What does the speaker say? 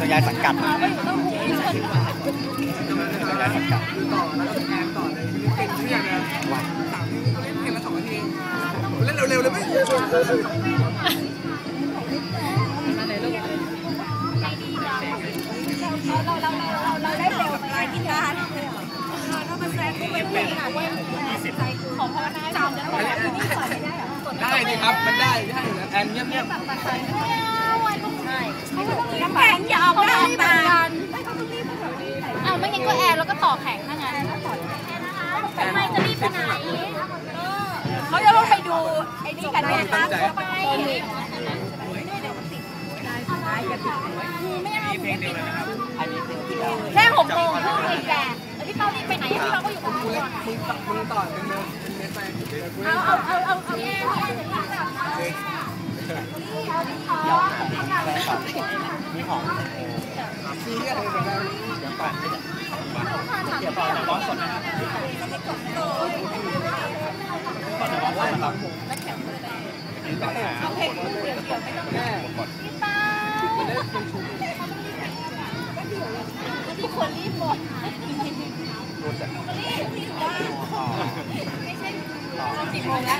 ต้องย้ายสังกัดมาก็อยู่ต้องหูคนต้องย้ายสังกัดต่อแล้วก็แอนต่อเลยเก่งที่อย่างเดียวสามเล่นเพลงละสองนาทีเล่นเร็วๆเลยไหมเราเราเราเราเราได้เร็วไปกินงานถ้ามันแรงก็ไม่ได้ขนาดว่าของพนักงานจำได้ไหมที่สอนไม่ได้หรอได้ดิครับมั นได้ได้อยู่แล้วแอนเงียบน้ำแข็งอย่าเอาไปเอาตาอ้าวไม่งั้นก็แอร์แล้วก็ต่อแข็งถ้างั้นทำไมจะรีบไปไหนเขาจะต้องไปดูไอ้นี่กันเนี่ยนะไปไม่เอาไม่ติดแค่หกโมงครึ่งเองแกแล้วพี่เป้ารีบไปไหนพี่เป้าก็อยู่กับๆเรากูเล่นมึงต่อมึงต่อเป็นเมเป็นเมสไปเอาเอาเอาเอา เอาดิขอนี่ของซีเรียสเลยแบบนั้เดี๋ยวก่นเดี๋ยวก่อนร้อนสดนะครับก่อนจะร้อนสดนะครับนี่ต่อแถวเอาเพลงเดี๋ยวเดียวไม่ต้องแม่พี่เป้าเล่นเป็นชุดที่ควรรีบหมดรีบรีบได้ไม่ใช่สิบโมงแล้ว